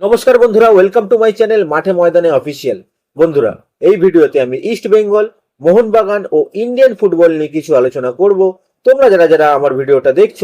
নমস্কার বন্ধুরা welcome to my channel মাঠে ময়দানে অফিসিয়াল বন্ধুরা, এই ভিডিওতে আমি ইস্ট বেঙ্গল মোহনবাগান ও ইন্ডিয়ান ফুটবল নিয়ে কিছু আলোচনা করব। তোমরা যারা যারা আমার ভিডিওটা দেখছ,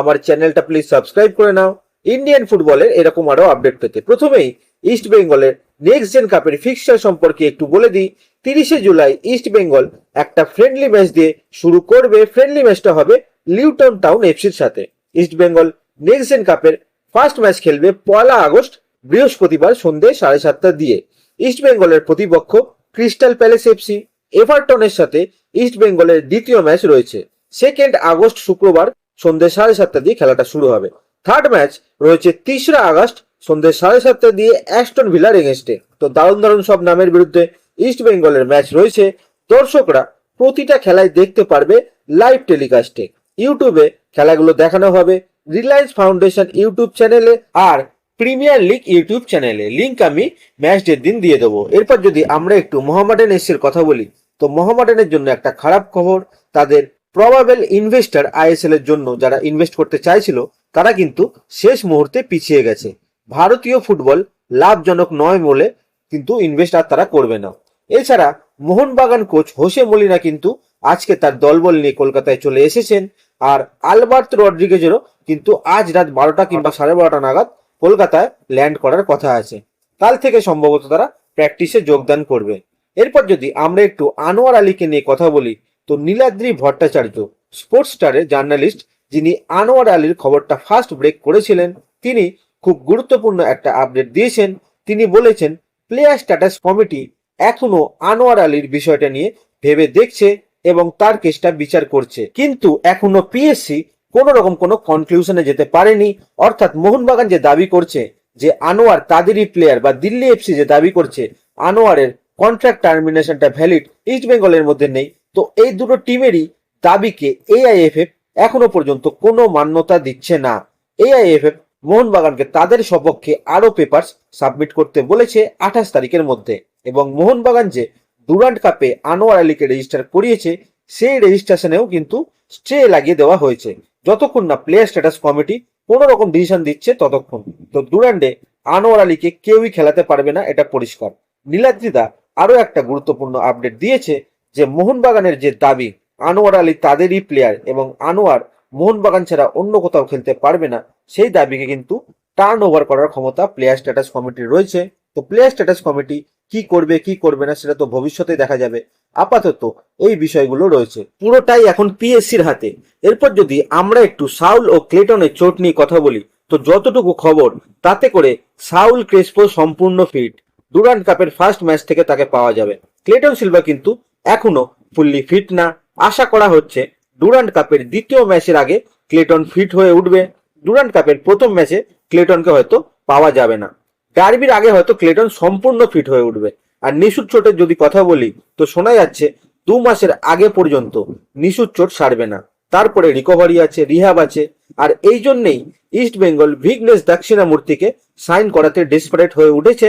আমার চ্যানেলটা প্লিজ সাবস্ক্রাইব করে নাও। ইন্ডিয়ান ফুটবলের এরকম আরও আপডেট পেতে প্রথমেই ইস্ট বেঙ্গলের নেক্সট জেন কাপের ফিক্সচার সম্পর্কে একটু বলে দিই। তিরিশে জুলাই ইস্ট বেঙ্গল একটা ফ্রেন্ডলি ম্যাচ দিয়ে শুরু করবে। ফ্রেন্ডলি ম্যাচটা হবে লিউটন টাউন এফসির সাথে। ইস্ট বেঙ্গল নেক্সট জেন কাপের ফার্স্ট ম্যাচ খেলবে পয়লা আগস্ট বৃহস্পতিবার সন্ধে সাড়ে সাতটা দিয়ে ইস্ট বেঙ্গলের প্রতিপক্ষ ক্রিস্টাল প্যালেস এফসি এভারটনের সাথে ইস্ট বেঙ্গলের দ্বিতীয় ম্যাচ রয়েছে। সেকেন্ড আগস্ট শুক্রবার সন্ধে সাড়ে সাতটা দিয়ে খেলাটা শুরু হবে। থার্ড ম্যাচ রয়েছে তিসরা আগস্ট সন্ধে সাড়ে সাতটা দিয়ে অ্যাস্টন ভিলার এগেনস্টে তো দারুণ দারুণ সব নামের বিরুদ্ধে ইস্ট বেঙ্গলের ম্যাচ রয়েছে। দর্শকরা প্রতিটা খেলায় দেখতে পারবে লাইভ টেলিকাস্টে ইউটিউবে খেলাগুলো দেখানো হবে। রিলায়েন্স ফাউন্ডেশন ইউটিউব চ্যানেলে আর প্রিমিয়ার লিগ ইউটিউব চ্যানেলে লিঙ্ক আমি ম্যাচ ডের দিন দিয়ে দেবো। এরপর যদি আমরা একটু মোহামেডান এসের কথা বলি, তো মোহামেডানের জন্য একটা খারাপ খবর, তাদের প্রবাবেল ইনভেস্টর আইএসএল এর জন্য যারা ইনভেস্ট করতে চাইছিল, তারা কিন্তু শেষ মুহূর্তে পিছিয়ে গেছে। ভারতীয় ফুটবল লাভজনক নয় বলে কিন্তু ইনভেস্ট আর তারা করবে না। এছাড়া মোহনবাগান কোচ হোসে মলিনা কিন্তু আজকে তার দলবল নিয়ে কলকাতায় চলে এসেছেন। আর আলবার্ত রড্রিগেজেরও কিন্তু আজ রাত বারোটা কিংবা সাড়ে বারোটা নাগাদ কলকাতায় ল্যান্ড করার কথা আছে। কাল থেকে সম্ভবত তারা প্র্যাকটিসে যোগদান করবে। এরপর যদি আমরা একটু আনোয়ার আলীকে নিয়ে কথা বলি, তো নীলাদ্রি ভট্টাচার্য স্পোর্টস স্টারের জার্নালিস্ট যিনি আনোয়ার আলীর খবরটা ফার্স্ট ব্রেক করেছিলেন, তিনি খুব গুরুত্বপূর্ণ একটা আপডেট দিয়েছেন। তিনি বলেছেন প্লেয়ার স্ট্যাটাস কমিটি এখনও আনোয়ার আলীর বিষয়টা নিয়ে ভেবে দেখছে এবং তার কেসটা বিচার করছে। কিন্তু এখনও পিএসসি কোন রকম কোনো কনক্লুশনে যেতে পারেনি। অর্থাৎ মোহনবাগান যে দাবি করছে, যে আনোয়ার তাদেরই প্লেয়ার বা দিল্লি এফসি যে দাবি করছে, আনোয়ারের কন্ট্রাক্ট টার্মিনেশনটা ভ্যালিড ইস্ট বেঙ্গলের মধ্যে নেই। তো এই দুটো টিমেরই দাবিকে এআইএফএফ এখনও পর্যন্ত কোনো মান্যতা দিচ্ছে না। এআইএফএফ মোহনবাগানকে তাদের সপক্ষে আরও পেপারস সাবমিট করতে বলেছে আঠাশ তারিখের মধ্যে। এবং মোহনবাগান যে ডুরান্ট কাপে আনোয়ার আলীকে রেজিস্টার করিয়েছে, সেই রেজিস্ট্রেশনেও কিন্তু স্টে লাগিয়ে দেওয়া হয়েছে। যতক্ষণ না প্লেয়ার স্ট্যাটাস কমিটি কোনো রকম ডিসিশন দিচ্ছে ততক্ষণ। তো ডুরান্ডে আনোয়ার আলীকে কেউই খেলাতে পারবে না, এটা পরিষ্কার। নীলাদ্রিদা আরও একটা গুরুত্বপূর্ণ আপডেট দিয়েছে যে মোহনবাগানের যে দাবি, আনোয়ার আলী তাদেরই প্লেয়ার এবং আনোয়ার মোহনবাগান ছাড়া অন্য কোথাও খেলতে পারবে না, সেই দাবিকে কিন্তু টার্ন ওভার করার ক্ষমতা প্লেয়ার স্ট্যাটাস কমিটির রয়েছে। তো প্লেয়ার স্ট্যাটাস কমিটি কি করবে কি করবে না, সেটা তো ভবিষ্যতে দেখা যাবে। আপাতত এই বিষয়গুলো রয়েছে। পুরোটাই এখন পিএসসির হাতে। এরপর যদি আমরা একটু সাউল ও ক্লেটনের চোট নিয়ে কথা বলি, তো যতটুকু খবর, তাতে করে সাউল ক্রেসপো সম্পূর্ণ ফিট। ডুরান্ট কাপের ফার্স্ট ম্যাচ থেকে তাকে পাওয়া যাবে। ক্লেটন সিলভা কিন্তু এখনও ফুললি ফিট না। আশা করা হচ্ছে ডুরান্ট কাপের দ্বিতীয় ম্যাচের আগে ক্লেটন ফিট হয়ে উঠবে। ডুরান্ট কাপের প্রথম ম্যাচে ক্লেটনকে হয়তো পাওয়া যাবে না। ডার্বির আগে হয়তো ক্লেটন সম্পূর্ণ ফিট হয়ে উঠবে। আর নিশুর চোটের যদি কথা বলি, তো শোনা যাচ্ছে দু মাসের আগে পর্যন্ত নিশুর চোট সারবে না। তারপরে রিকভারি আছে রিহাব আছে, আর এই জন্যেই ইস্ট বেঙ্গল ভিগনেস দক্ষিণামূর্তিকে সাইন করাতে ডেসপারেট হয়ে উঠেছে।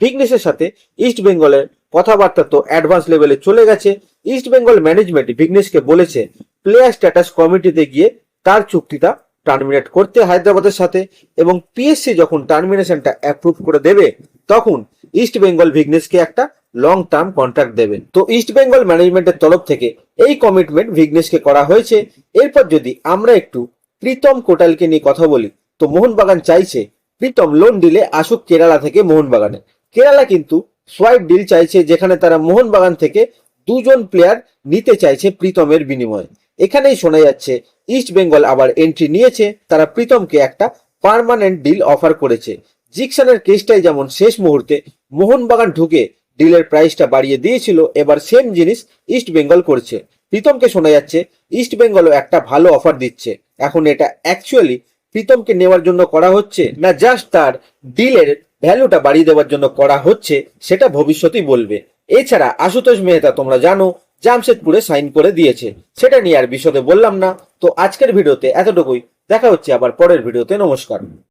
ভিগনেসের সাথে ইস্ট বেঙ্গলের কথাবার্তা তো অ্যাডভান্স লেভেলে চলে গেছে। ইস্ট বেঙ্গল ম্যানেজমেন্ট ভিগনেসকে বলেছে প্লেয়ার স্ট্যাটাস কমিটিতে গিয়ে তার চুক্তিটা টার্মিনেট করতে হায়দ্রাবাদের সাথে এবং পিএসসি যখন টার্মিনেশনটা অ্যাপ্রুভ করে দেবে, তখন ইস্ট বেঙ্গল ভিগনেসকে একটা লং টার্ম কন্ট্রাক্ট দেবে। তো ইস্ট বেঙ্গল ম্যানেজমেন্টের তরফ থেকে এই কমিটমেন্ট ভিগনেসকে করা হয়েছে। এরপর যদি আমরা একটু প্রীতম কোটালকে নিয়ে কথা বলি, তো মোহনবাগান চাইছে প্রীতম লোন দিলে আসুক কেরালা থেকে মোহনবাগানে। কেরালা কিন্তু সোয়াইপ ডিল চাইছে, যেখানে তারা মোহনবাগান থেকে দুজন প্লেয়ার নিতে চাইছে প্রীতমের বিনিময়ে। এখানেই শোনা যাচ্ছে ইস্ট বেঙ্গল আবার এন্ট্রি নিয়েছে, তারা প্রীতমকে একটা পার্মানেন্ট ডিল অফার করেছে। জিকসনের কেসটাই যেমন শেষ মুহূর্তে, মোহনবাগান ঢুকে ডিলের প্রাইসটা বাড়িয়ে দিয়েছিল, এবার সেম জিনিস ইস্ট বেঙ্গল করছে। প্রীতমকে শোনা যাচ্ছে ইস্ট বেঙ্গলও একটা ভালো অফার দিচ্ছে। এখন এটা অ্যাকচুয়ালি প্রীতমকে নেওয়ার জন্য করা হচ্ছে, না জাস্ট তার ডিলের ভ্যালুটা বাড়িয়ে দেওয়ার জন্য করা হচ্ছে, সেটা ভবিষ্যতেই বলবে। এছাড়া আশুতোষ মেহতা, তোমরা জানো জামশেদপুরে সাইন করে দিয়েছে। সেটা নিয়ে আর বিশদে বললাম না। তো আজকের ভিডিওতে এতটুকুই। দেখা হচ্ছে আবার পরের ভিডিওতে। নমস্কার।